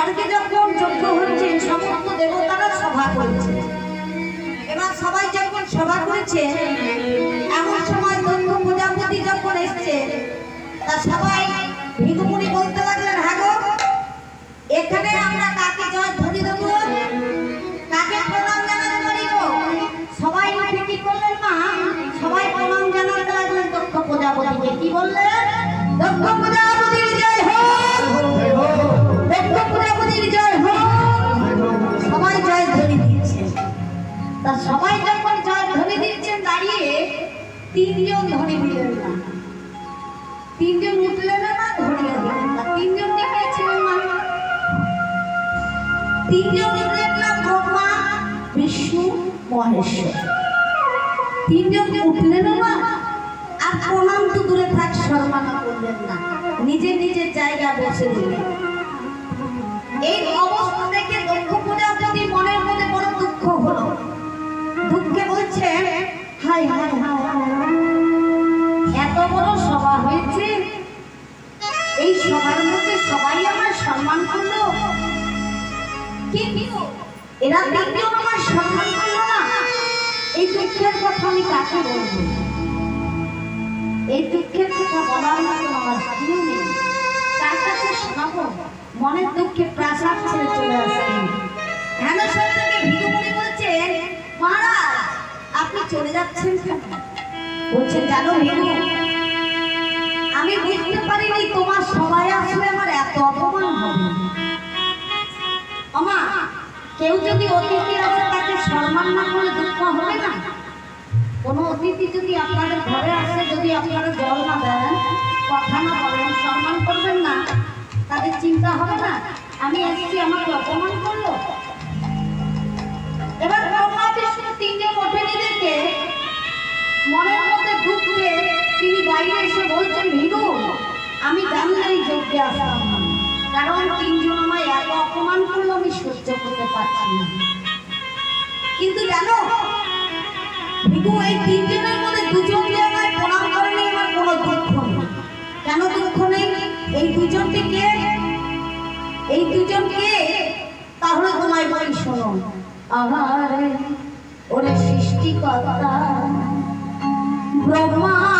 স্বর্গে যখন যজ্ঞ হচ্ছে সমস্ত দেবতারা সভা করেছে। এবার সবাই যখন সভা করেছে, এমন সময় দক্ষ প্রজাপতি যখন এসছে, তা সবাই ভিগুমুনি বলতে লাগলেন হ্যাঁ গো, এখানে আমরা কাকে জয় ধ্বনি দেবো? কাকে প্রণাম জানাতে পারি গো সবাই উঠে কি করলেন মা? সবাই প্রণাম জানাতে লাগলেন, দক্ষ প্রজাপতিকে কি বললেন? দক্ষ প্রজাপতির সবাই যখন জয় ধ্বনি দিচ্ছেন দাঁড়িয়ে, তিনজন ধ্বনি দিলেন না। তিনজন উঠলেন না ধরিয়ে দিলেন না। তিনজন দেখিয়েছিলেন মা তিনজন দেখলাম ব্রহ্মা, বিষ্ণু, মহেশ্বর। তিনজন উঠলেন না আর প্রণাম তো দূরে থাক সম্মানও করলেন না। নিজে নিজের জায়গা বসে দিলেন। এই অবস্থা দেখে এত বড় সভা হয়েছে। এই সবার মধ্যে সবাই আমার সম্মান করল। কিন্তু এরা তিনজন আমার সম্মান করল না। এই দুঃখের কথা আমি কাকে বলব? এই দুঃখের কথা বলার মতো আমার কেউ নেই। তার কাছে শোনাবো, মনের দুঃখে প্রাসাদ ছেড়ে চলে আসেন ধ্যানেশ্বর থেকে ভিড়ুমণি বলছেন মহারাজ আপনি চলে যাচ্ছেন কেন? বলছে জানো আমি বুঝতে পারিনি তোমার সবাই আসলে আমার এত অপমান হবে। আমা কেউ যদি অতিথি আসে তাকে সম্মান না করলে দুঃখ হবে না? কোনো অতিথি যদি আপনাদের ঘরে আসে, যদি আপনারা জল না দেন, কথা না বলেন, সম্মান করবেন না, তাদের চিন্তা হবে না? আমি এসেছি, আমাকে অপমান করল? এবার তিনজন দেখে মনের মধ্যে দুঃখে তিনি বাইরে এসে বলছেন ভিড়ু আমি জানলেই যজ্ঞে আসলাম না। কারণ তিনজন আমায় এত অপমান করল, আমি সহ্য করতে পারছি না। কিন্তু জানো ভিগু এই তিনজনের মধ্যে দুজন যে আমায় প্রণাম করেনি, আমার কোনো দুঃখ নেই। কেন দুঃখ নেই? এই দুজনকে কে? এই দুজনকে তাহলে তোমায় বলি, শোনো। আমার ওরে সৃষ্টিকর্তা ব্রহ্মা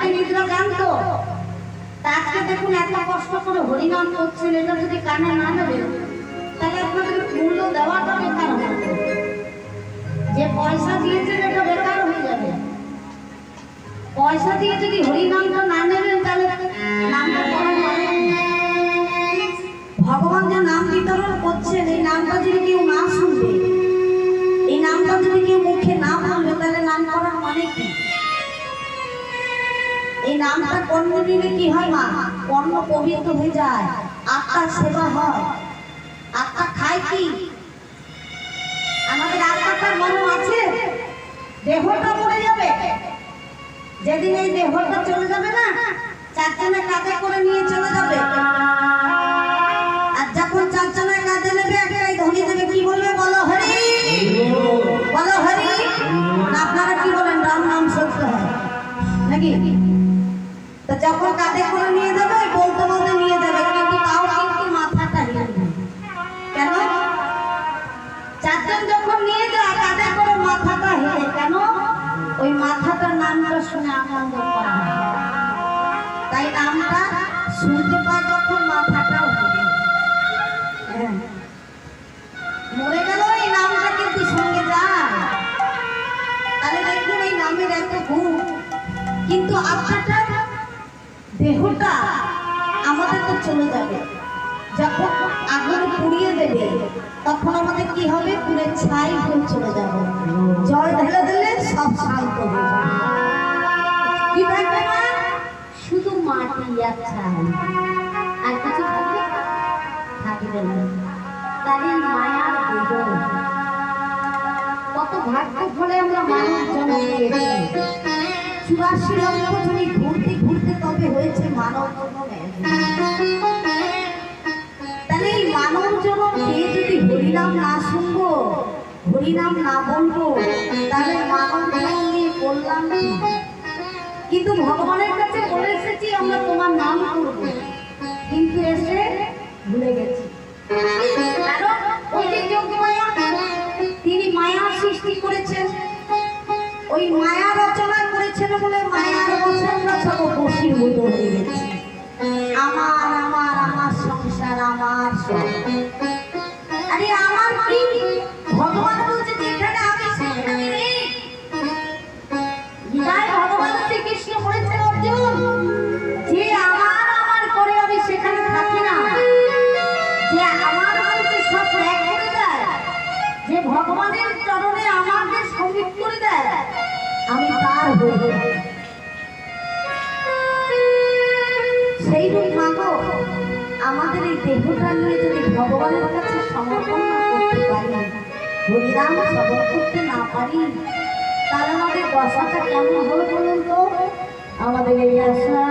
বাড়িতে নিদ্র গান তো আজকে দেখুন এত কষ্ট করে হরিনাম করছেন, এটা যদি কানে না নেবে তাহলে আপনাদের মূল্য দেওয়াটা বেকার হবে। যে পয়সা দিয়েছেন, এটা বেকার হয়ে যাবে। পয়সা দিয়ে যদি হরিনামটা না কর্ম দিলে কি হয় মা? কর্ম পবিত্র হয়ে যায়। আত্মার সেবা হয়। আত্মা খায় কি? আমাদের আত্মাটার মনে আছে। দেহটা মরে যাবে। যেদিন এই দেহটা চলে যাবে না, চারজনে কাঁধে করে নিয়ে চলে যাবে। আর যখন চারজনের কাঁধে নেবে, একটাই ধনী দেবে, কি বলবে? বলো হরি। বলো হরি। আপনারা কি বলেন? রাম নাম সত্য হয়। নাকি? যখন কাঁধে করে নিয়ে যাবে বলতে বলতে নিয়ে যাবে, কিন্তু তাও কিন্তু মাথাটা হিলবে কেন? চারজন যখন নিয়ে যায় কাঁধে করে মাথাটা হেলে কেন? ওই মাথাটার নামটা শুনে আনন্দ করা। তাই নামটা শুনতে পায় যখন মাথাটাও হ্যাঁ। মরে গেল, এই নামটা কিন্তু সঙ্গে যায়। তাহলে দেখুন, এই নামের এত গুণ। কিন্তু আত্মাটা দেহটা আমাদের তো চলে যাবে। যখন আগুন পুড়িয়ে দেবে, তখন আমাদের কি হবে? পুরে ছাই হয়ে চলে যাবে। জল ঢেলে দিলে সব শান্ত হয়ে যাবে। কি থাকবে না শুধু মাটি আর ছাই। আর কিছু থাকবে? থাকবে না। এই মায়ার বেদন কত ভাগ্য ফলে আমরা মানুষ জন্ম চুরাশি লক্ষ নাম না বলব তাহলে মাখন নিয়ে বললাম কিন্তু ভগবানের কাছে বলে এসেছি আমরা তোমার নাম করব। কিন্তু এসে ভুলে গেছি। তিনি মায়া সৃষ্টি করেছেন। ওই মায়া রচনা করেছেন বলে মায়ার সব বসির মতো হয়ে আমার আমার আমার সংসার, আমার আরে আমার কি আমাদের এই দেহটা নিয়ে যদি ভগবানের কাছে সমর্পণ না করতে পারি, হরিনাম সবর করতে না পারি, তাহলে আমাদের দশাটা কেমন হবে বলুন তো? আমাদের এই আশা।